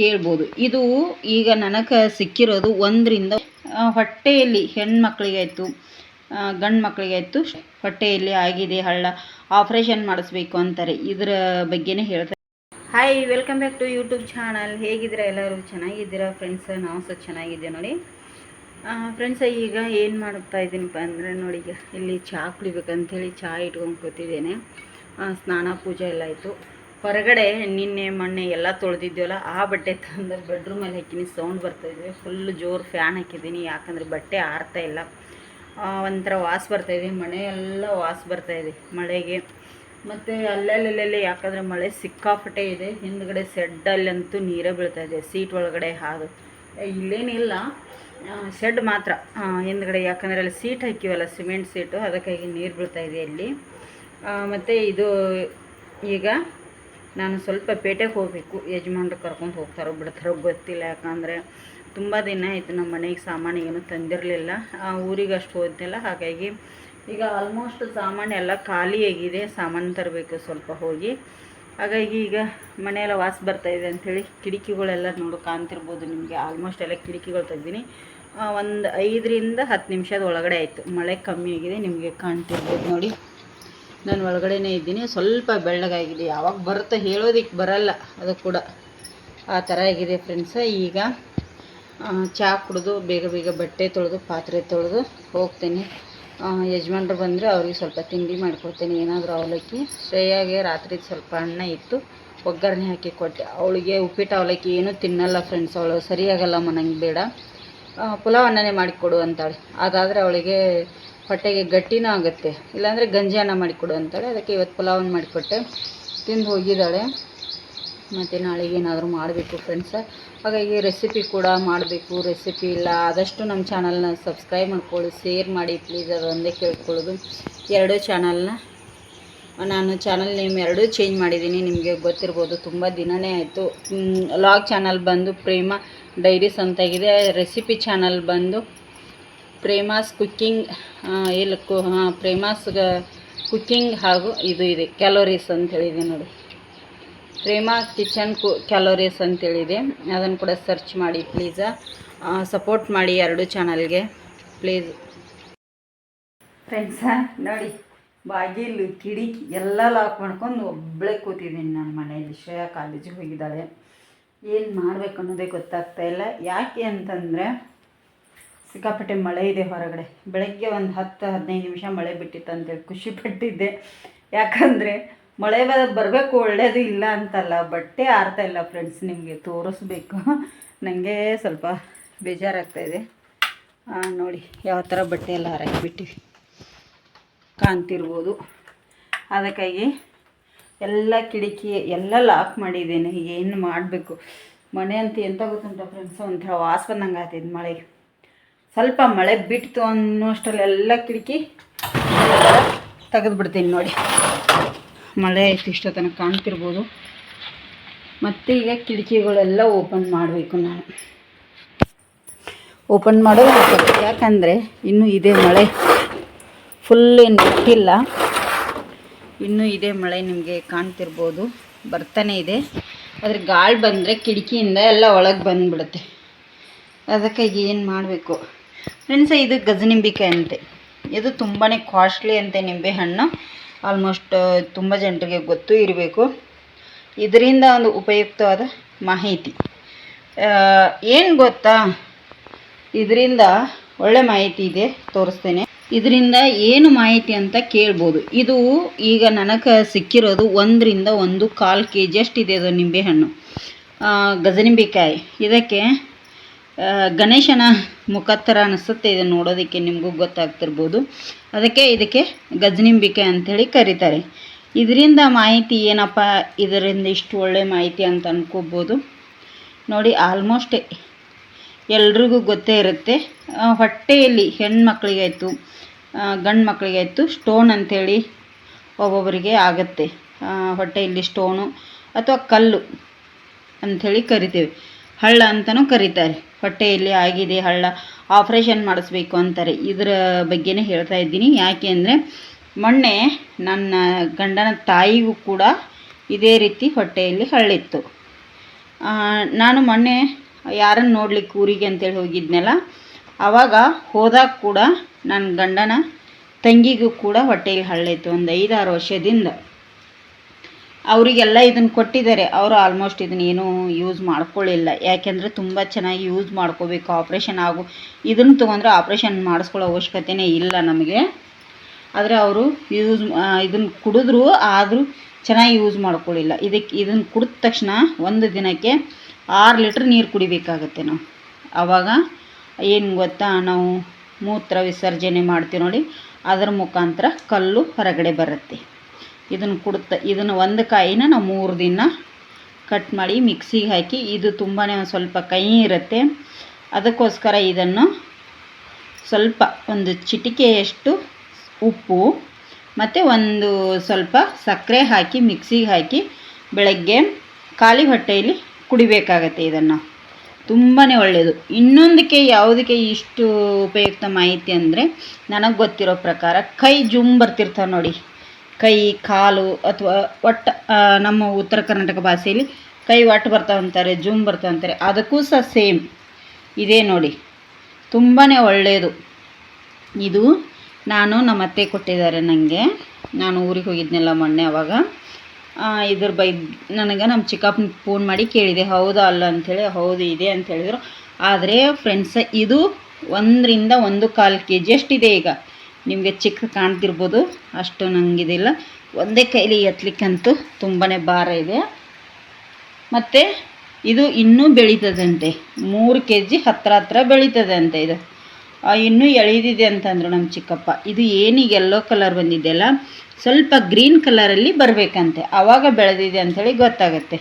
ಕೇಳ್ಬೋದು. ಇದು ಈಗ ನನಗೆ ಸಿಕ್ಕಿರೋದು ಒಂದರಿಂದ ಹೊಟ್ಟೆಯಲ್ಲಿ ಹೆಣ್ಮಕ್ಳಿಗಾಯಿತು ಗಂಡು ಮಕ್ಕಳಿಗಾಯಿತು ಹೊಟ್ಟೆಯಲ್ಲಿ ಆಗಿದೆ ಹಳ್ಳ. ಆಪ್ರೇಷನ್ ಮಾಡಿಸ್ಬೇಕು ಅಂತಾರೆ. ಇದರ ಬಗ್ಗೆನೇ ಹೇಳ್ತಾರೆ hi welcome back to YouTube channel ಹೇಗಿದ್ದೀರಾ ಎಲ್ಲರೂ? ಚೆನ್ನಾಗಿದ್ದೀರಾ ಫ್ರೆಂಡ್ಸ್ ನಾವು ಸಹ ಚೆನ್ನಾಗಿದ್ದೆ ನೋಡಿ. ಫ್ರೆಂಡ್ಸ್ ಈಗ ಏನು ಮಾಡ್ತಾ ಇದ್ದೀನಪ್ಪ ಅಂದರೆ ನೋಡಿ ಈಗ ಇಲ್ಲಿ ಚಹಾ ಕುಡಿಬೇಕಂತೇಳಿ ಚಹಾ ಇಟ್ಕೊಂಡು ಕೂತಿದ್ದೇನೆ. ಸ್ನಾನ ಪೂಜೆ ಎಲ್ಲ ಆಯಿತು. ಹೊರಗಡೆ ನಿನ್ನೆ, ಮೊನ್ನೆ ಎಲ್ಲ ತೊಳೆದಿದ್ದೀವಲ್ಲ ಆ ಬಟ್ಟೆ ತಂದ್ರೆ ಬೆಡ್ರೂಮಲ್ಲಿ ಹಾಕಿನಿ ಸೌಂಡ್ ಬರ್ತಾಯಿದೆ ಫುಲ್ ಜೋರು ಫ್ಯಾನ್ ಹಾಕಿದ್ದೀನಿ, ಯಾಕಂದರೆ ಬಟ್ಟೆ ಆರ್ತಾ ಇಲ್ಲ. ಒಂಥರ ವಾಸ್ ಬರ್ತಾಯಿದೆ ಮನೆಯೆಲ್ಲ ವಾಸ್ ಬರ್ತಾಯಿದೆ ಮಳೆಗೆ. ಮತ್ತು ಅಲ್ಲಲ್ಲಲ್ಲಿ ಯಾಕಂದರೆ ಮಳೆ ಸಿಕ್ಕಾಪಟ್ಟೆ ಇದೆ, ಹಿಂದ್ಗಡೆ ಸೆಡ್ಡಲ್ಲಂತೂ ನೀರೇ ಬೀಳ್ತಾ ಇದೆ ಸೀಟ್ ಒಳಗಡೆ ಹಾದು. ಇಲ್ಲೇನಿಲ್ಲ. ಶೆಡ್ ಮಾತ್ರ. ಹಿಂದ್ಗಡೆ ಯಾಕಂದರೆ ಅಲ್ಲಿ ಸೀಟ್ ಹಾಕಿವಲ್ಲ ಸಿಮೆಂಟ್ ಸೀಟು ಅದಕ್ಕಾಗಿ ನೀರು ಬೀಳ್ತಾಯಿದೆ ಅಲ್ಲಿ. ಮತ್ತು ಇದು ಈಗ ನಾನು ಸ್ವಲ್ಪ ಪೇಟೆಗೆ ಹೋಗಬೇಕು. ಯಜಮಾನ್ರು ಕರ್ಕೊಂಡು ಹೋಗ್ತಾರೋ ಬಿಡ್ತಾರೋ ಗೊತ್ತಿಲ್ಲ. ಯಾಕಂದರೆ ತುಂಬ ದಿನ ಆಯಿತು ನಮ್ಮ ಮನೆಗೆ ಸಾಮಾನು ಏನು ತಂದಿರಲಿಲ್ಲ. ಆ ಊರಿಗೆ ಅಷ್ಟು ಹೋದಿಲ್ಲ ಹಾಗಾಗಿ ಈಗ ಆಲ್ಮೋಸ್ಟ್ ಸಾಮಾನು ಎಲ್ಲ ಖಾಲಿಯಾಗಿದೆ ಸಾಮಾನು ತರಬೇಕು ಸ್ವಲ್ಪ ಹೋಗಿ. ಹಾಗಾಗಿ ಈಗ ಮನೆಯೆಲ್ಲ ವಾಸ ಬರ್ತಾ ಇದೆ ಅಂಥೇಳಿ ಕಿಟಕಿಗಳೆಲ್ಲ ನೋಡು ಕಾಣ್ತಿರ್ಬೋದು ನಿಮಗೆ. ಆಲ್ಮೋಸ್ಟ್ ಎಲ್ಲ ಕಿಟಕಿಗಳು ತೆಗ್ದೀನಿ. ಒಂದು ಐದರಿಂದ ಹತ್ತು ನಿಮಿಷದ ಒಳಗಡೆ ಆಯಿತು. ಮಳೆ ಕಮ್ಮಿ ಆಗಿದೆ, ನಿಮಗೆ ಕಾಣ್ತಿರ್ಬೋದು ನೋಡಿ. ನಾನು ಒಳಗಡೆನೇ ಇದ್ದೀನಿ. ಸ್ವಲ್ಪ ಬೆಳ್ಳಗಾಗಿದೆ. ಯಾವಾಗ ಬರುತ್ತೆ ಹೇಳೋದಕ್ಕೆ ಬರಲ್ಲ. ಅದು ಕೂಡ ಆ ಥರ ಆಗಿದೆ ಫ್ರೆಂಡ್ಸ ಈಗ ಚಹಾ ಕುಡಿದು ಬೇಗ ಬೇಗ ಬಟ್ಟೆ ತೊಳೆದು, ಪಾತ್ರೆ ತೊಳೆದು ಹೋಗ್ತೀನಿ. ಯಜಮಾನ್ರು ಬಂದರೆ ಅವ್ರಿಗೆ ಸ್ವಲ್ಪ ತಿಂಡಿ ಮಾಡಿಕೊಡ್ತೀನಿ. ಏನಾದರೂ ಅವಲಕ್ಕಿ. ಶ್ರೇಯಾಗೆ ರಾತ್ರಿ ಸ್ವಲ್ಪ ಅನ್ನ ಇತ್ತು. ಒಗ್ಗರಣೆ ಹಾಕಿ ಕೊಟ್ಟೆ. ಅವಳಿಗೆ ಉಪ್ಪಿಟ್ಟು ಅವಲಕ್ಕಿ ಏನೂ ತಿನ್ನಲ್ಲ ಫ್ರೆಂಡ್ಸ್ ಅವಳು ಸರಿಯಾಗಲ್ಲಮ್ಮ ನಂಗೆ ಬೇಡ. ಪುಲಾವ್ ಅನ್ನನೇ ಮಾಡಿಕೊಡು ಅಂತಾಳೆ. ಅದಾದರೆ ಅವಳಿಗೆ ಹೊಟ್ಟೆಗೆ ಗಟ್ಟಿನೂ ಆಗುತ್ತೆ. ಇಲ್ಲಾಂದರೆ ಗಂಜಿ ಅನ್ನ ಮಾಡಿಕೊಡು ಅಂತಾಳೆ. ಅದಕ್ಕೆ ಇವತ್ತು ಪುಲಾವನ್ನು ಮಾಡಿಕೊಟ್ಟೆ. ತಿಂದು ಹೋಗಿದ್ದಾಳೆ. ಮತ್ತು ನಾಳೆಗೆ ಏನಾದರೂ ಮಾಡಬೇಕು ಫ್ರೆಂಡ್ಸ ಹಾಗಾಗಿ ರೆಸಿಪಿ ಕೂಡ ಮಾಡಬೇಕು. ರೆಸಿಪಿ ಇಲ್ಲ, ಆದಷ್ಟು ನಮ್ಮ ಚಾನಲ್ನ ಸಬ್ಸ್ಕ್ರೈಬ್ ಮಾಡ್ಕೊಳ್ಳಿ. ಶೇರ್ ಮಾಡಿ ಪ್ಲೀಸ್ ಅದೊಂದೇ ಕೇಳ್ಕೊಳ್ಳೋದು. ಎರಡೂ ಚಾನಲ್ನ ನಾನು ಚಾನಲ್ ನೇಮ್ ಎರಡೂ ಚೇಂಜ್ ಮಾಡಿದ್ದೀನಿ. ನಿಮಗೆ ಗೊತ್ತಿರ್ಬೋದು, ತುಂಬ ದಿನವೇ ಆಯಿತು. ಲಾಗ್ ಚಾನಲ್ ಬಂದು ಪ್ರೇಮ ಡೈರೀಸ್ ಅಂತಾಗಿದೆ ರೆಸಿಪಿ ಚಾನಲ್ ಬಂದು ಪ್ರೇಮಾಸ್ ಕುಕ್ಕಿಂಗ್ ಎಲ್ಲ ಕು ಹಾಂ, ಪ್ರೇಮಾಸ್ ಕುಕ್ಕಿಂಗ್ ಹಾಗೂ ಇದು ಇದೆ, ಕ್ಯಾಲೋರೀಸ್ ಅಂತ ಹೇಳಿದೆ ನೋಡಿ. ಪ್ರೇಮಾ ಕಿಚನ್ ಕು, ಕ್ಯಾಲೋರೀಸ್ ಅಂತೇಳಿದೆ ಅದನ್ನು ಕೂಡ ಸರ್ಚ್ ಮಾಡಿ ಪ್ಲೀಸ. ಸಪೋರ್ಟ್ ಮಾಡಿ ಎರಡು ಚಾನಲ್ಗೆ, ಪ್ಲೀಸ್. ಫ್ರೆಂಡ್ಸ ನೋಡಿ, ಬಾಗಿಲು ಕಿಡಿಕಿ ಎಲ್ಲ ಲಾಕ್ ಮಾಡ್ಕೊಂಡು ಒಬ್ಬಳೇ ಕೂತಿದ್ದೀನಿ ನಾನು ಮನೆಯಲ್ಲಿ. ಶ್ರೇಯಾ ಕಾಲೇಜಿಗೆ ಹೋಗಿದ್ದಾಳೆ. ಏನು ಮಾಡಬೇಕು ಅನ್ನೋದೇ ಗೊತ್ತಾಗ್ತಾ ಇಲ್ಲ. ಯಾಕೆ ಅಂತಂದರೆ ಸಿಕ್ಕಾಪಟ್ಟೆ ಮಳೆ ಇದೆ ಹೊರಗಡೆ. ಬೆಳಗ್ಗೆ ಒಂದು ಹತ್ತು, ಹದಿನೈದು ನಿಮಿಷ ಮಳೆ ಬಿಟ್ಟಿತ್ತು ಅಂತೇಳಿ ಖುಷಿ ಪಟ್ಟಿದ್ದೆ. ಯಾಕಂದರೆ ಮಳೆ ಬರಬೇಕು, ಒಳ್ಳೇದು ಇಲ್ಲ ಅಂತಲ್ಲ. ಬಟ್ಟೆ ಆರ್ತಾ ಇಲ್ಲ ಫ್ರೆಂಡ್ಸ್ ನಿಮಗೆ, ತೋರಿಸ್ಬೇಕು. ನನಗೆ ಸ್ವಲ್ಪ ಬೇಜಾರಾಗ್ತಾ ಇದೆ. ನೋಡಿ, ಯಾವ ಥರ ಬಟ್ಟೆ ಎಲ್ಲ ಹಾರಾಕಿಬಿಟ್ಟಿವಿ ಕಾಣ್ತಿರ್ಬೋದು. ಅದಕ್ಕಾಗಿ ಎಲ್ಲ ಕಿಟಕಿ ಎಲ್ಲ ಲಾಕ್ ಮಾಡಿದ್ದೇನೆ. ಏನು ಮಾಡಬೇಕು? ಮನೆ ಅಂತ ಎಂತ ಗೊತ್ತಂತ ಫ್ರೆಂಡ್ಸ್ ಒಂಥರ ವಾಸ ಬಂದಂಗೆ ಆಗ್ತಿದ್ದು ಮಳೆಗೆ ಸ್ವಲ್ಪ ಮಳೆ ಬಿಟ್ಟು ಅನ್ನೋಷ್ಟರಲ್ಲಿ ಎಲ್ಲ ಕಿಟಕಿ ತೆಗೆದು ಬಿಡ್ತೀನಿ ನೋಡಿ. ಮಳೆ ಇಷ್ಟೋ ತನಕ ಕಾಣ್ತಿರ್ಬೋದು. ಮತ್ತು ಈಗ ಕಿಟಕಿಗಳೆಲ್ಲ ಓಪನ್ ಮಾಡಬೇಕು ನಾನು. ಓಪನ್ ಮಾಡೋದು. ಯಾಕಂದರೆ ಇನ್ನೂ ಇದೆ ಮಳೆ ಫುಲ್ ಏನು ಬಿಟ್ಟಿಲ್ಲ. ಇನ್ನೂ ಇದೆ ಮಳೆ ನಿಮಗೆ ಕಾಣ್ತಿರ್ಬೋದು. ಬರ್ತಾನೆ ಇದೆ. ಆದರೆ ಗಾಳಿ ಬಂದರೆ ಕಿಟಕಿಯಿಂದ ಎಲ್ಲ ಒಳಗೆ ಬಂದುಬಿಡುತ್ತೆ. ಅದಕ್ಕಾಗಿ ಏನು ಮಾಡಬೇಕು? ಫ್ರೆಂಡ್ಸ್ ಇದು ಗಜನಿಂಬಿಕಾಯಿ ಅಂತೆ. ಇದು ತುಂಬಾ ಕಾಸ್ಟ್ಲಿ ಅಂತೆ ನಿಂಬೆಹಣ್ಣು ಆಲ್ಮೋಸ್ಟ್ ತುಂಬ ಜನರಿಗೆ ಗೊತ್ತು ಇರಬೇಕು. ಇದರಿಂದ ಒಂದು ಉಪಯುಕ್ತವಾದ ಮಾಹಿತಿ. ಏನು ಗೊತ್ತಾ? ಇದರಿಂದ ಒಳ್ಳೆ ಮಾಹಿತಿ ಇದೆ, ತೋರಿಸ್ತೇನೆ. ಇದರಿಂದ ಏನು ಮಾಹಿತಿ ಅಂತ ಕೇಳ್ಬೋದು. ಇದು ಈಗ ನನಗೆ ಸಿಕ್ಕಿರೋದು ಒಂದರಿಂದ ಒಂದು ಕಾಲು ಕೆ ಜಿ ಅಷ್ಟಿದೆ ಅದು ನಿಂಬೆಹಣ್ಣು ಗಜನಿಂಬೆಕಾಯಿ. ಇದಕ್ಕೆ ಗಣೇಶನ ಮುಖ ಥರ ಅನಿಸುತ್ತೆ ಇದನ್ನು ನೋಡೋದಕ್ಕೆ ನಿಮಗೂ ಗೊತ್ತಾಗ್ತಿರ್ಬೋದು. ಅದಕ್ಕೆ ಇದಕ್ಕೆ ಗಜನಿಂಬಿಕೆ ಅಂಥೇಳಿ ಕರೀತಾರೆ. ಇದರಿಂದ ಮಾಹಿತಿ ಏನಪ್ಪ? ಇದರಿಂದ ಇಷ್ಟು ಒಳ್ಳೆ ಮಾಹಿತಿ ಅಂತ ಅಂದ್ಕೋಬೋದು ನೋಡಿ ಆಲ್ಮೋಸ್ಟ್ ಎಲ್ರಿಗೂ ಗೊತ್ತೇ ಇರುತ್ತೆ. ಹೊಟ್ಟೆಯಲ್ಲಿ ಹೆಣ್ಮಕ್ಳಿಗಾಯಿತು ಗಂಡು ಮಕ್ಕಳಿಗಾಯಿತು ಸ್ಟೋನ್ ಅಂಥೇಳಿ ಒಬ್ಬೊಬ್ಬರಿಗೆ ಆಗುತ್ತೆ. ಹೊಟ್ಟೆಯಲ್ಲಿ ಸ್ಟೋನು ಅಥವಾ ಕಲ್ಲು ಅಂಥೇಳಿ ಕರಿತೇವೆ. ಹಳ್ಳ ಅಂತಲೂ ಕರೀತಾರೆ. ಹೊಟ್ಟೆಯಲ್ಲಿ ಆಗಿದೆ ಹಳ್ಳ ಆಪ್ರೇಷನ್ ಮಾಡಿಸ್ಬೇಕು ಅಂತಾರೆ. ಇದರ ಬಗ್ಗೆನೇ ಹೇಳ್ತಾ ಇದ್ದೀನಿ. ಯಾಕೆ ಅಂದರೆ, ಮೊನ್ನೆ ನನ್ನ ಗಂಡನ ತಾಯಿಗೂ ಕೂಡ ಇದೇ ರೀತಿ ಹೊಟ್ಟೆಯಲ್ಲಿ ಹಳ್ಳಿತ್ತು. ನಾನು ಮೊನ್ನೆ ಯಾರನ್ನು ನೋಡ್ಲಿಕ್ಕೆ ಊರಿಗೆ ಅಂತೇಳಿ ಹೋಗಿದ್ನಲ್ಲ ಆವಾಗ ಹೋದಾಗ ಕೂಡ ನನ್ನ ಗಂಡನ ತಂಗಿಗೂ ಕೂಡ ಹೊಟ್ಟೆಯಲ್ಲಿ ಹಳ್ಳಿತ್ತು. ಒಂದು ಐದಾರು ವರ್ಷದಿಂದ. ಅವರಿಗೆಲ್ಲ ಇದನ್ನು ಕೊಟ್ಟಿದ್ದಾರೆ. ಅವರು ಆಲ್ಮೋಸ್ಟ್ ಇದನ್ನ ಏನೂ ಯೂಸ್ ಮಾಡ್ಕೊಳ್ಳಿಲ್ಲ ಯಾಕೆಂದರೆ ತುಂಬ ಚೆನ್ನಾಗಿ ಯೂಸ್ ಮಾಡ್ಕೋಬೇಕು. ಆಪ್ರೇಷನ್ ಆಗು ಇದನ್ನು ತೊಗೊಂಡ್ರೆ ಆಪ್ರೇಷನ್ ಮಾಡಿಸ್ಕೊಳ್ಳೋ ಅವಶ್ಯಕತೆನೇ ಇಲ್ಲ ನಮಗೆ. ಆದರೆ ಅವರು ಯೂಸ್ ಇದನ್ನು ಕುಡಿದ್ರು, ಆದರೂ ಚೆನ್ನಾಗಿ ಯೂಸ್ ಮಾಡ್ಕೊಳ್ಳಿಲ್ಲ ಇದಕ್ಕೆ ಇದನ್ನು ಕುಡಿದ ತಕ್ಷಣ ಒಂದು ದಿನಕ್ಕೆ ಆರು ಲೀಟ್ರ್ ನೀರು ಕುಡಿಬೇಕಾಗತ್ತೆ ನಾವು. ಆವಾಗ ಏನು ಗೊತ್ತಾ, ನಾವು ಮೂತ್ರ ವಿಸರ್ಜನೆ ಮಾಡ್ತೀವಿ ನೋಡಿ, ಅದರ ಮುಖಾಂತರ ಕಲ್ಲು ಹೊರಗಡೆ ಬರುತ್ತೆ. ಇದನ್ನು ಕುಡ್ತ, ಇದನ್ನು ಒಂದು ಕಾಯಿನ ನಾವು ಮೂರು ದಿನ ಕಟ್ ಮಾಡಿ ಮಿಕ್ಸಿಗೆ ಹಾಕಿ, ಇದು ತುಂಬಾ ಸ್ವಲ್ಪ ಕಹಿ ಇರುತ್ತೆ. ಅದಕ್ಕೋಸ್ಕರ ಇದನ್ನು ಸ್ವಲ್ಪ ಒಂದು ಚಿಟಿಕೆಯಷ್ಟು ಉಪ್ಪು ಮತ್ತು ಒಂದು ಸ್ವಲ್ಪ ಸಕ್ಕರೆ ಹಾಕಿ ಮಿಕ್ಸಿಗೆ ಹಾಕಿ ಬೆಳಗ್ಗೆ ಖಾಲಿ ಹೊಟ್ಟೆಯಲ್ಲಿ ಕುಡಿಬೇಕಾಗತ್ತೆ ಇದನ್ನು. ತುಂಬಾ ಒಳ್ಳೆಯದು ಇನ್ನೊಂದಕ್ಕೆ ಯಾವುದಕ್ಕೆ ಇಷ್ಟು ಉಪಯುಕ್ತ ಮಾಹಿತಿ ಅಂದರೆ ನನಗೆ ಗೊತ್ತಿರೋ ಪ್ರಕಾರ ಕೈ ಜುಮ್ ಬರ್ತಿರ್ತಾವೆ ನೋಡಿ. ಕೈ, ಕಾಲು ಅಥವಾ ಒಟ್ಟು ನಮ್ಮ ಉತ್ತರ ಕರ್ನಾಟಕ ಭಾಷೆಯಲ್ಲಿ ಕೈ ಒಟ್ಟು ಬರ್ತಾವೆ ಅಂತಾರೆ, ಜೂಮ್ ಬರ್ತಾವೆ ಅಂತಾರೆ. ಅದಕ್ಕೂ ಸಹ ಸೇಮ್. ಇದೇ ನೋಡಿ. ತುಂಬಾ ಒಳ್ಳೆಯದು ಇದು ನಾನು ನಮ್ಮ ಅತ್ತೆ ಕೊಟ್ಟಿದ್ದಾರೆ ನನಗೆ ನಾನು ಊರಿಗೆ ಹೋಗಿದ್ನಲ್ಲ ಮೊನ್ನೆ ಅವಾಗ. ಇದ್ರ ಬಗ್ಗೆ ನನಗೆ ನಮ್ಮ ಚಿಕ್ಕಪ್ಪನ ಫೋನ್ ಮಾಡಿ ಕೇಳಿದೆ. ಹೌದಾ ಅಲ್ಲ ಅಂಥೇಳಿ, ಹೌದು ಇದೆ ಅಂತ ಹೇಳಿದರು. ಆದರೆ ಫ್ರೆಂಡ್ಸ್ ಇದು ಒಂದರಿಂದ ಒಂದು ಕಾಲು ಕೆ ಜಿ ಅಷ್ಟಿದೆ ಈಗ. ನಿಮಗೆ ಚಿಕ್ಕ ಕಾಣ್ತಿರ್ಬೋದು. ಅಷ್ಟು ನನಗಿದಿಲ್ಲ ಒಂದೇ ಕೈಲಿ ಎತ್ತಲಿಕ್ಕಂತೂ ತುಂಬಾ ಭಾರ ಇದೆ. ಮತ್ತು ಇದು ಇನ್ನೂ ಬೆಳೀತದಂತೆ. ಮೂರು ಕೆ ಜಿ ಹತ್ರ ಹತ್ರ ಬೆಳೀತದಂತೆ ಇದು. ಇನ್ನೂ ಎಳೆದಿದೆ ಅಂತಂದರು ನಮ್ಮ ಚಿಕ್ಕಪ್ಪ. ಇದು ಏನೀಗ ಎಲ್ಲೋ ಕಲರ್ ಬಂದಿದೆಯಲ್ಲ ಸ್ವಲ್ಪ ಗ್ರೀನ್ ಕಲರಲ್ಲಿ ಬರಬೇಕಂತೆ. ಆವಾಗ ಬೆಳೆದಿದೆ ಅಂಥೇಳಿ ಗೊತ್ತಾಗುತ್ತೆ.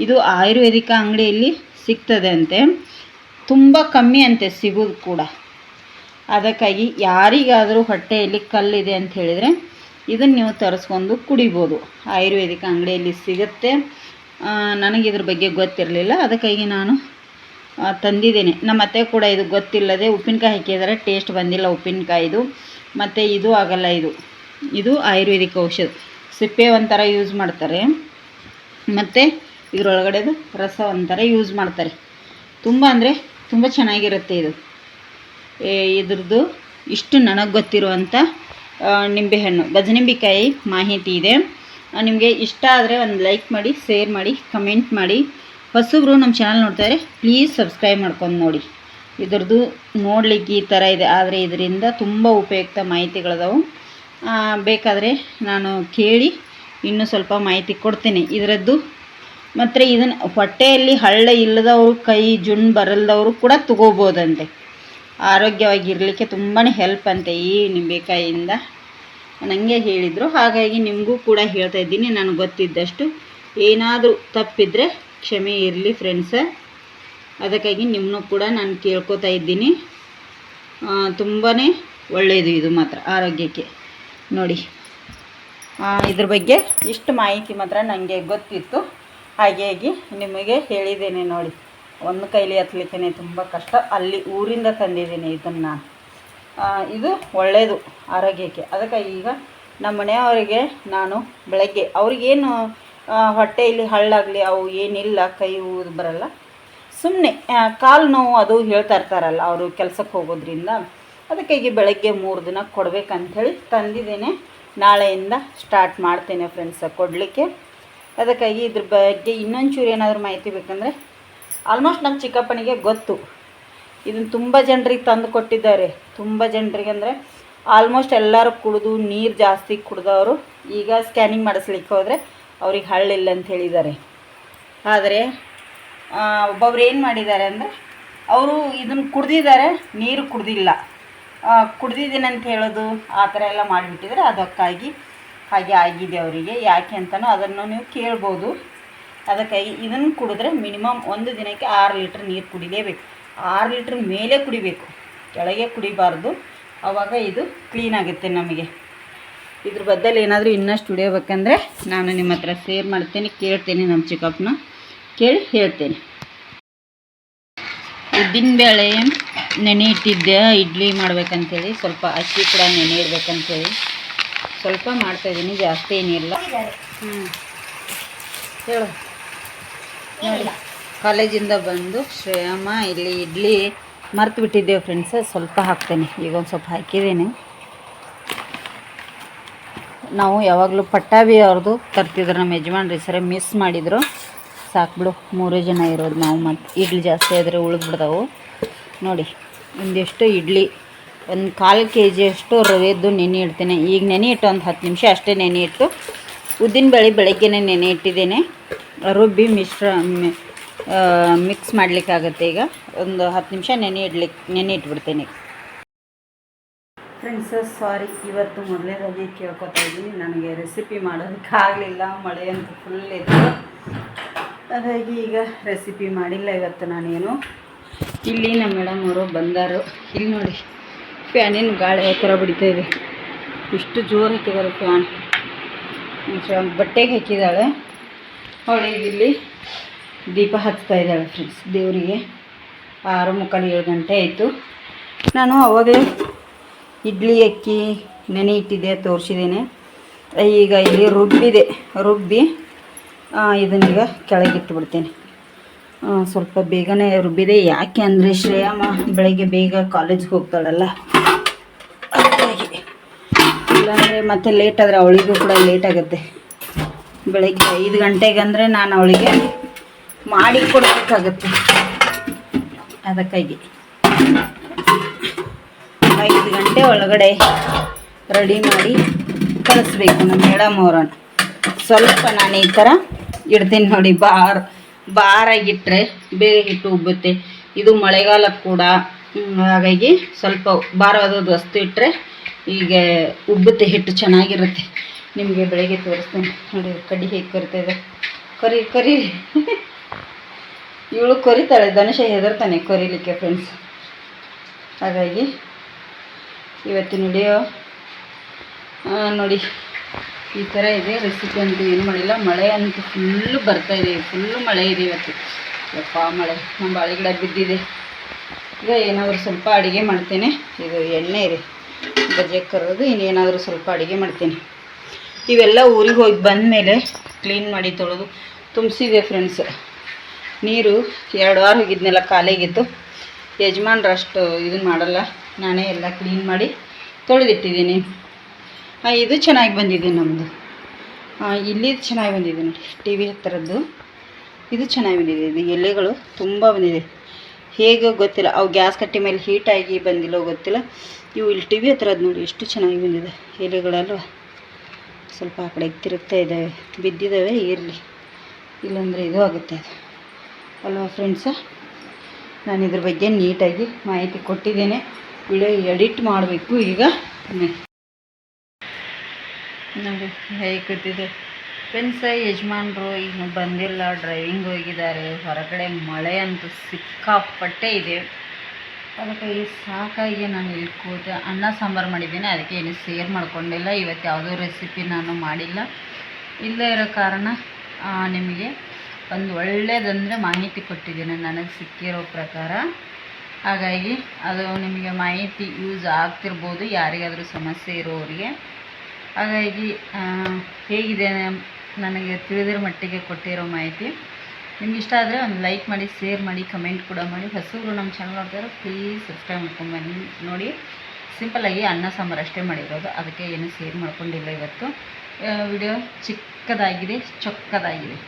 ಇದು ಆಯುರ್ವೇದಿಕ ಅಂಗಡಿಯಲ್ಲಿ ಸಿಗ್ತದೆ ಅಂತೆ ತುಂಬ ಕಮ್ಮಿ ಅಂತೆ, ಸಿಗೋದು ಕೂಡ. ಅದಕ್ಕಾಗಿ ಯಾರಿಗಾದರೂ ಹೊಟ್ಟೆಯಲ್ಲಿ ಕಲ್ಲಿದೆ ಅಂತ ಹೇಳಿದರೆ ಇದನ್ನು ನೀವು ತರಿಸ್ಕೊಂಡು ಕುಡಿಬೋದು. ಆಯುರ್ವೇದಿಕ ಅಂಗಡಿಯಲ್ಲಿ ಸಿಗುತ್ತೆ. ನನಗೆ ಇದ್ರ ಬಗ್ಗೆ ಗೊತ್ತಿರಲಿಲ್ಲ. ಅದಕ್ಕಾಗಿ ನಾನು ತಂದಿದ್ದೇನೆ. ನಮ್ಮ ಅತ್ತೆ ಕೂಡ ಇದು ಗೊತ್ತಿಲ್ಲದೆ ಉಪ್ಪಿನಕಾಯಿ ಹಾಕಿದರೆ ಟೇಸ್ಟ್ ಬಂದಿಲ್ಲ ಉಪ್ಪಿನಕಾಯಿದು. ಮತ್ತು ಇದು ಆಗಲ್ಲ ಇದು. ಇದು ಆಯುರ್ವೇದಿಕ್ ಔಷಧ. ಸಿಪ್ಪೆ ಒಂಥರ ಯೂಸ್ ಮಾಡ್ತಾರೆ. ಮತ್ತು ಇದರೊಳಗಡೆದು ರಸ ಒಂಥರ ಯೂಸ್ ಮಾಡ್ತಾರೆ. ತುಂಬ ಅಂದರೆ ತುಂಬ ಚೆನ್ನಾಗಿರುತ್ತೆ ಇದು. ಇದ್ರದ್ದು ಇಷ್ಟು ನನಗೆ ಗೊತ್ತಿರುವಂಥ ನಿಂಬೆಹಣ್ಣು ಗಜನಿಂಬಿಕಾಯಿ ಮಾಹಿತಿ ಇದೆ. ನಿಮಗೆ ಇಷ್ಟ ಆದರೆ ಒಂದು ಲೈಕ್ ಮಾಡಿ ಶೇರ್ ಮಾಡಿ ಕಮೆಂಟ್ ಮಾಡಿ. ಹೊಸಬ್ರು ನಮ್ಮ ಚಾನಲ್ ನೋಡ್ತಾರೆ ಪ್ಲೀಸ್ ಸಬ್ಸ್ಕ್ರೈಬ್ ಮಾಡ್ಕೊಂಡು ನೋಡಿ. ಇದ್ರದ್ದು ನೋಡ್ಲಿಕ್ಕೆ ಈ ಥರ ಇದೆ, ಆದರೆ ಇದರಿಂದ ತುಂಬ ಉಪಯುಕ್ತ ಮಾಹಿತಿಗಳಿದಾವೆ. ಬೇಕಾದರೆ ನಾನು ಕೇಳಿ ಇನ್ನೂ ಸ್ವಲ್ಪ ಮಾಹಿತಿ ಕೊಡ್ತೀನಿ. ಇದರದ್ದು ಮತ್ತು ಇದನ್ನು ಹೊಟ್ಟೆಯಲ್ಲಿ ಹಳ್ಳ ಇಲ್ಲದವರು, ಕೈ ಜುಣ್ ಬರಲ್ದವರು ಕೂಡ ತಗೋಬೋದಂತೆ. ಆರೋಗ್ಯವಾಗಿರಲಿಕ್ಕೆ ತುಂಬಾ ಹೆಲ್ಪ್ ಅಂತೆ ಈ ನಿಂಬೆಕಾಯಿಯಿಂದ ನನಗೆ ಹೇಳಿದರು, ಹಾಗಾಗಿ ನಿಮಗೂ ಕೂಡ ಹೇಳ್ತಾ ಇದ್ದೀನಿ, ನನಗೆ ಗೊತ್ತಿದ್ದಷ್ಟು ಏನಾದರೂ ತಪ್ಪಿದರೆ ಕ್ಷಮೆ ಇರಲಿ ಫ್ರೆಂಡ್ಸ ಅದಕ್ಕಾಗಿ ನಿಮ್ಮನ್ನು ಕೂಡ ನಾನು ಕೇಳ್ಕೊತಾ ಇದ್ದೀನಿ. ತುಂಬಾ ಒಳ್ಳೆಯದು ಇದು ಮಾತ್ರ ಆರೋಗ್ಯಕ್ಕೆ. ನೋಡಿ ಇದ್ರ ಬಗ್ಗೆ ಇಷ್ಟು ಮಾಹಿತಿ ಮಾತ್ರ ನನಗೆ ಗೊತ್ತಿತ್ತು. ಹಾಗಾಗಿ ನಿಮಗೆ ಹೇಳಿದ್ದೇನೆ ನೋಡಿ. ಒಂದು ಕೈಲಿ ಹತ್ತಲಿಕ್ಕೆ ತುಂಬ ಕಷ್ಟ. ಅಲ್ಲಿ ಊರಿಂದ ತಂದಿದ್ದೀನಿ ಇದನ್ನು. ಇದು ಒಳ್ಳೆಯದು ಆರೋಗ್ಯಕ್ಕೆ. ಅದಕ್ಕಾಗಿ ಈಗ ನಮ್ಮ ಮನೆಯವರಿಗೆ ನಾನು ಬೆಳಗ್ಗೆ ಅವ್ರಿಗೇನು ಹೊಟ್ಟೆಯಲ್ಲಿ ಹಳ್ಳಾಗಲಿ, ಅವು ಏನಿಲ್ಲ, ಕೈ ಊದು ಬರಲ್ಲ. ಸುಮ್ಮನೆ ಕಾಲು ನೋವು ಅದು ಹೇಳ್ತಾ ಇರ್ತಾರಲ್ಲ ಅವರು ಕೆಲಸಕ್ಕೆ ಹೋಗೋದ್ರಿಂದ. ಅದಕ್ಕಾಗಿ ಬೆಳಗ್ಗೆ ಮೂರು ದಿನ ಕೊಡಬೇಕಂಥೇಳಿ ತಂದಿದ್ದೇನೆ. ನಾಳೆಯಿಂದ ಸ್ಟಾರ್ಟ್ ಮಾಡ್ತೇನೆ ಫ್ರೆಂಡ್ಸ ಕೊಡಲಿಕ್ಕೆ. ಅದಕ್ಕಾಗಿ ಇದ್ರ ಬಗ್ಗೆ ಇನ್ನೊಂಚೂರು ಏನಾದರೂ ಮಾಹಿತಿ ಬೇಕಂದರೆ ಆಲ್ಮೋಸ್ಟ್ ನಮ್ಮ ಚಿಕ್ಕಪ್ಪನಿಗೆ ಗೊತ್ತು. ಇದನ್ನು ತುಂಬ ಜನರಿಗೆ ತಂದು ಕೊಟ್ಟಿದ್ದಾರೆ. ತುಂಬ ಜನರಿಗೆ ಅಂದರೆ ಆಲ್ಮೋಸ್ಟ್ ಎಲ್ಲರೂ ಕುಡಿದು ನೀರು ಜಾಸ್ತಿ ಕುಡಿದವರು ಈಗ ಸ್ಕ್ಯಾನಿಂಗ್ ಮಾಡಿಸ್ಲಿಕ್ಕೆ ಹೋದರೆ ಅವ್ರಿಗೆ ಹಳ್ಳಿಲ್ಲ ಅಂತ ಹೇಳಿದ್ದಾರೆ. ಆದರೆ ಒಬ್ಬೊಬ್ರು ಏನು ಮಾಡಿದ್ದಾರೆ ಅಂದರೆ ಅವರು ಇದನ್ನು ಕುಡ್ದಿದ್ದಾರೆ, ನೀರು ಕುಡ್ದಿಲ್ಲ. ಕುಡ್ದಿದ್ದೀನಿ ಅಂತ ಹೇಳೋದು ಆ ಥರ ಎಲ್ಲ ಮಾಡಿಬಿಟ್ಟಿದ್ರೆ ಅದಕ್ಕಾಗಿ ಹಾಗೆ ಆಗಿದೆ ಅವರಿಗೆ. ಯಾಕೆ ಅಂತಲೂ ಅದನ್ನು ನೀವು ಕೇಳ್ಬೋದು. ಅದಕ್ಕಾಗಿ ಇದನ್ನು ಕುಡಿದ್ರೆ ಮಿನಿಮಮ್ ಒಂದು ದಿನಕ್ಕೆ ಆರು ಲೀಟ್ರ್ ನೀರು ಕುಡಿಲೇಬೇಕು. ಆರು ಲೀಟ್ರ್ ಮೇಲೆ ಕುಡಿಬೇಕು. ಕೆಳಗೆ ಕುಡಿಬಾರ್ದು. ಆವಾಗ ಇದು ಕ್ಲೀನ್ ಆಗುತ್ತೆ ನಮಗೆ. ಇದ್ರ ಬದಲು ಏನಾದರೂ ಇನ್ನಷ್ಟು ಹಿಡಿಯಬೇಕಂದ್ರೆ ನಾನು ನಿಮ್ಮ ಹತ್ರ ಸೇರ್ ಮಾಡ್ತೇನೆ, ಕೇಳ್ತೇನೆ ನಮ್ಮ ಚಿಕ್ಕಪ್ಪನ. ಕೇಳಿ ಹೇಳ್ತೇನೆ. ಉದ್ದಿನಬೇಳೆ ನೆನೆ ಇಟ್ಟಿದ್ದೆ, ಇಡ್ಲಿ ಮಾಡ್ಬೇಕಂತೇಳಿ. ಸ್ವಲ್ಪ ಅಕ್ಕಿ ಕೂಡ ನೆನೆ ಇಡ್ಬೇಕಂತೇಳಿ. ಸ್ವಲ್ಪ ಮಾಡ್ತಾಯಿದ್ದೀನಿ ಜಾಸ್ತಿ ಏನಿಲ್ಲ. ಹ್ಞೂ ಹೇಳು. ನೋಡಿ. ಕಾಲೇಜಿಂದ ಬಂದು ಶ್ರೇಯಮ್ಮ ಇಲ್ಲಿ ಇಡ್ಲಿ ಮರ್ತು ಬಿಟ್ಟಿದ್ದೇವೆ ಫ್ರೆಂಡ್ಸ್ ಸ್ವಲ್ಪ ಹಾಕ್ತೇನೆ. ಈಗ ಒಂದು ಸ್ವಲ್ಪ ಹಾಕಿದ್ದೀನಿ. ನಾವು ಯಾವಾಗಲೂ ಪಟ್ಟಾಬಿ ಅವ್ರದ್ದು ತರ್ತಿದ್ರು. ನಮ್ಮ ಯಜಮಾನ್ರಿ ಸರಿ ಮಿಸ್ ಮಾಡಿದ್ರು. ಸಾಕ್ಬಿಡು ಮೂರೇ ಜನ ಇರೋದು ನಾವು ಮತ್ತು ಇಡ್ಲಿ ಜಾಸ್ತಿ ಆದರೆ ಉಳಿದ್ಬಿಡ್ತಾವು. ನೋಡಿ ಒಂದಿಷ್ಟು ಇಡ್ಲಿ. ಒಂದು ಕಾಲು ಕೆ ಜಿಯಷ್ಟು ರವೆದ್ದು ನೆನೆ ಇಡ್ತೇನೆ. ಈಗ ನೆನೆ ಇಟ್ಟು ಒಂದು ಹತ್ತು ನಿಮಿಷ ಅಷ್ಟೇ ನೆನೆ ಇಟ್ಟು ಉದ್ದಿನ ಬೇಳೆ ಬೆಳಗ್ಗೆನೇ ನೆನೆ ಇಟ್ಟಿದ್ದೇನೆ. ರುಬ್ಬಿ ಮಿಶ್ರ ಮಿಕ್ಸ್ ಮಾಡಲಿಕ್ಕಾಗತ್ತೆ ಈಗ. ಒಂದು ಹತ್ತು ನಿಮಿಷ ನೆನೆ ಇಡ್ಲಿಕ್ಕೆ ನೆನೆ ಇಟ್ಬಿಡ್ತೀನಿ. ಫ್ರೆಂಡ್ಸ್ ಸಾರಿ ಇವತ್ತು ಮೊದಲನೇದಾಗಿ ಕೇಳ್ಕೊತಾ ಇದ್ದೀನಿ. ನನಗೆ ರೆಸಿಪಿ ಮಾಡೋದಕ್ಕೆ ಆಗಲಿಲ್ಲ ಮಳೆ ಅಂತ ಫುಲ್ ಇತ್ತು. ಹಾಗಾಗಿ ಈಗ ರೆಸಿಪಿ ಮಾಡಿಲ್ಲ ಇವತ್ತು ನಾನೇನು. ಇಲ್ಲಿ ನಮ್ಮ ಮೇಡಮ್ ಅವರು ಬಂದರು. ಇಲ್ಲಿ ನೋಡಿ ಫ್ಯಾನಿನ ಗಾಳಿ ಯಾವ ಥರ ಬಿಡ್ತಾ ಇದೆ. ಇಷ್ಟು ಜೋರು ಹಾಕಿದ್ದಾರೆ ಫ್ಯಾನ್ ಬಟ್ಟೆಗೆ ಹಾಕಿದ್ದಾಳೆ ಅವಳಿಗೆ ಇಲ್ಲಿ ದೀಪ ಹಚ್ತಾ ಇದ್ದಾಳೆ ಫ್ರೆಂಡ್ಸ್ ದೇವರಿಗೆ ಆರು ಮುಕ್ಕಾಲು ಏಳು ಗಂಟೆ ಆಯಿತು. ನಾನು ಅವಾಗಲೇ ಇಡ್ಲಿ, ಅಕ್ಕಿ, ನೆನೆ ಇಟ್ಟಿದ್ದೆ, ತೋರಿಸಿದ್ದೇನೆ. ಈಗ ಇಲ್ಲಿ ರುಬ್ಬಿದೆ, ರುಬ್ಬಿ ಇದನ್ನೀಗ ಕೆಳಗಿಟ್ಟು ಬಿಡ್ತೇನೆ ಸ್ವಲ್ಪ ಬೇಗನೆ ರುಬ್ಬಿದೆ. ಯಾಕೆ ಅಂದರೆ ಶ್ರೇಯಮ್ಮ ಬೆಳಗ್ಗೆ ಬೇಗ ಕಾಲೇಜ್ಗೆ ಹೋಗ್ತಾಳಲ್ಲ. ಇಲ್ಲಾಂದರೆ ಮತ್ತೆ ಲೇಟ್ ಆದರೆ ಅವಳಿಗೂ ಕೂಡ ಲೇಟ್ ಆಗುತ್ತೆ. ಬೆಳಗ್ಗೆ ಐದು ಗಂಟೆಗೆ ಅಂದರೆ ನಾನು ಅವಳಿಗೆ ಮಾಡಿ ಕೊಡಬೇಕಾಗತ್ತೆ. ಅದಕ್ಕಾಗಿ. ಐದು ಗಂಟೆ ಒಳಗಡೆ ರೆಡಿ ಮಾಡಿ ಕಳಿಸ್ಬೇಕು ನಮ್ಮ ಮೇಡಮ್ ಅವರನ್ನು. ಸ್ವಲ್ಪ ನಾನು ಈ ಥರ ಇಡ್ತೀನಿ ನೋಡಿ, ಬಾರ್ ಬಾರಾಗಿಟ್ಟರೆ ಬೇಗ ಹಿಟ್ಟು ಉಬ್ಬುತ್ತೆ. ಇದು ಮಳೆಗಾಲ ಕೂಡ. ಹಾಗಾಗಿ ಸ್ವಲ್ಪ ಭಾರವಾದ ವಸ್ತು ಇಟ್ಟರೆ ಈಗ ಉಬ್ಬುತ್ತೆ, ಹಿಟ್ಟು ಚೆನ್ನಾಗಿರುತ್ತೆ. ನಿಮಗೆ ಬೆಳಗ್ಗೆ ತೋರಿಸ್ತೇನೆ. ನೋಡಿ ಕಡ್ಡಿ ಹೇಗೆ ಕರಿತಾ ಇದೆ. ಕರಿ ಕರಿ. ಇವಳು ಕೊರಿತಾಳೆ, ಧನುಷ ಹೆದರ್ತಾನೆ ಕೊರಿಲಿಕ್ಕೆ ಫ್ರೆಂಡ್ಸ್ ಹಾಗಾಗಿ ಇವತ್ತಿನ ವಿಡಿಯೋ ನೋಡಿ, ಈ ಥರ ಇದೆ ರೆಸಿಪಿ ಅಂತೂ ಏನು ಮಾಡಿಲ್ಲ. ಮಳೆ ಅಂತೂ ಫುಲ್ಲು ಬರ್ತಾ ಇದೆ ಫುಲ್ಲು ಮಳೆ ಇದೆ ಇವತ್ತು. ಯಪ್ಪ, ಮಳೆ. ನಮ್ಮ ಬಾಳೆ ಗಿಡ ಬಿದ್ದಿದೆ. ಈಗ ಏನಾದರೂ ಸ್ವಲ್ಪ ಅಡುಗೆ ಮಾಡ್ತೇನೆ. ಇದು ಎಣ್ಣೆ ಇದೆ. ಬಜೆ ಕರೋದು ಇನ್ನೇನಾದರೂ ಸ್ವಲ್ಪ ಅಡುಗೆ ಮಾಡ್ತೇನೆ. ಇವೆಲ್ಲ ಊರಿಗೆ ಹೋಗಿ ಬಂದ ಮೇಲೆ ಕ್ಲೀನ್ ಮಾಡಿ ತೊಳೆದು ತುಂಬಿಸಿದೆ ಫ್ರೆಂಡ್ಸ್ ನೀರು ಎರಡು ವಾರ ಹೋಗಿದ್ನೆಲ್ಲ ಖಾಲಿಯಾಗಿತ್ತು ಯಜಮಾನ್ರು ಅಷ್ಟು ಇದನ್ನು ಮಾಡಲ್ಲ. ನಾನೇ ಎಲ್ಲ ಕ್ಲೀನ್ ಮಾಡಿ ತೊಳೆದಿಟ್ಟಿದ್ದೀನಿ. ಇದು ಚೆನ್ನಾಗಿ ಬಂದಿದೆ ನಮ್ಮದು ಇಲ್ಲಿ ಚೆನ್ನಾಗಿ ಬಂದಿದೆ ನೋಡಿ. ಟಿ ವಿ ಹತ್ತಿರದ್ದು ಇದು ಚೆನ್ನಾಗಿ ಬಂದಿದೆ. ಇದು ಎಲೆಗಳು ತುಂಬ ಬಂದಿದೆ. ಹೇಗೆ ಗೊತ್ತಿಲ್ಲ. ಅವು ಗ್ಯಾಸ್ ಕಟ್ಟಿ ಮೇಲೆ ಹೀಟಾಗಿ ಬಂದಿಲ್ಲೋ ಗೊತ್ತಿಲ್ಲ. ಇವು ಇಲ್ಲಿ ಟಿ ವಿ ಹತ್ತಿರದ್ದು ನೋಡಿ ಎಷ್ಟು ಚೆನ್ನಾಗಿ ಬಂದಿದೆ ಎಲೆಗಳಲ್ವ. ಸ್ವಲ್ಪ ಆ ಕಡೆ ತಿರುಗ್ತಾ ಇದ್ದಾವೆ ಬಿದ್ದಿದ್ದಾವೆ, ಇರಲಿ. ಇಲ್ಲಾಂದರೆ ಇದು ಆಗುತ್ತೆ ಅದು. ಅಲ್ವಾ ಫ್ರೆಂಡ್ಸ ನಾನು ಇದ್ರ ಬಗ್ಗೆ ನೀಟಾಗಿ ಮಾಹಿತಿ ಕೊಟ್ಟಿದ್ದೇನೆ. ವಿಡಿಯೋ ಎಡಿಟ್ ಮಾಡಬೇಕು ಈಗ. ನೋಡಿ, ಹೇಗೆ ಕೂತಿದೆ. ಫ್ರೆಂಡ್ಸ ಯಜಮಾನ್ರು ಈಗ ಬಂದಿಲ್ಲ ಡ್ರೈವಿಂಗ್ ಹೋಗಿದ್ದಾರೆ. ಹೊರಗಡೆ ಮಳೆ ಅಂತೂ ಸಿಕ್ಕಾಪಟ್ಟೆ ಇದೆ. ಅದಕ್ಕಾಗಿ ಸಾಕಾಗಿ ನಾನು ಕೂತೆ ಅನ್ನ, ಸಾಂಬಾರು ಮಾಡಿದ್ದೀನಿ. ಅದಕ್ಕೆ ಏನು ಸೇರ್ ಮಾಡ್ಕೊಂಡಿಲ್ಲ ಇವತ್ತು ಯಾವುದೋ ರೆಸಿಪಿ ನಾನು ಮಾಡಿಲ್ಲ. ಇಲ್ಲದೇ ಇರೋ ಕಾರಣ ನಿಮಗೆ ಒಂದು ಒಳ್ಳೆಯದಂದರೆ ಮಾಹಿತಿ ಕೊಟ್ಟಿದ್ದೀನಿ. ನನಗೆ ಸಿಕ್ಕಿರೋ ಪ್ರಕಾರ. ಹಾಗಾಗಿ ಅದು ನಿಮಗೆ ಮಾಹಿತಿ ಯೂಸ್ ಆಗ್ತಿರ್ಬೋದು. ಯಾರಿಗಾದರೂ ಸಮಸ್ಯೆ ಇರೋರಿಗೆ. ಹಾಗಾಗಿ ಹೇಗಿದೆ ನನಗೆ ತಿಳಿದಿರೋ ಮಟ್ಟಿಗೆ ಕೊಟ್ಟಿರೋ ಮಾಹಿತಿ. ನಿಮ್ಗೆ ಇಷ್ಟ ಆದರೆ ಒಂದು ಲೈಕ್ ಮಾಡಿ, ಶೇರ್ ಮಾಡಿ, ಕಮೆಂಟ್ ಕೂಡ ಮಾಡಿ. ಹೊಸಬ್ರು ನಮ್ಮ ಚಾನಲ್ ನೋಡ್ತಾರೆ ಪ್ಲೀಸ್ ಸಬ್ಸ್ಕ್ರೈಬ್ ಮಾಡ್ಕೊಂಬನ್ನಿ ನೋಡಿ ಸಿಂಪಲ್ಲಾಗಿ ಅನ್ನ ಸಾಂಬಾರು ಅಷ್ಟೇ ಮಾಡಿರೋದು. ಅದಕ್ಕೆ ಏನು ಶೇರ್ ಮಾಡ್ಕೊಂಡಿಲ್ಲ ಇವತ್ತು. ವಿಡಿಯೋ ಚಿಕ್ಕದಾಗಿದೆ, ಚೊಕ್ಕದಾಗಿದೆ.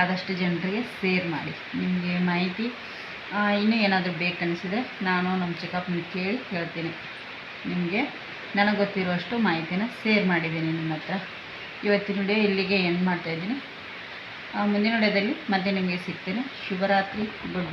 ಆದಷ್ಟು ಜನರಿಗೆ ಸೇರ್ ಮಾಡಿ. ನಿಮಗೆ ಮಾಹಿತಿ ಇನ್ನೂ ಏನಾದರೂ ಬೇಕನ್ನಿಸಿದ್ರೆ ನಾನು ನಮ್ಮ ಚಿಕ್ಕಪ್ಪನ ಕೇಳಿ ಹೇಳ್ತೀನಿ. ನಿಮಗೆ ನನಗೆ ಗೊತ್ತಿರುವಷ್ಟು ಮಾಹಿತಿನ ಸೇರ್ ಮಾಡಿದ್ದೀನಿ ನಿಮ್ಮ ಹತ್ರ. ಇವತ್ತಿನ ವಿಡಿಯೋ ಇಲ್ಲಿಗೆ ಏನು ಮಾಡ್ತಾಯಿದ್ದೀನಿ ಮುಂದಿನ ವಿಡಿಯೋದಲ್ಲಿ ಮತ್ತೆ ನಿಮಗೆ ಸಿಗ್ತೇನೆ. ಶುಭರಾತ್ರಿ ಗುಡ್ ನೈಟ್.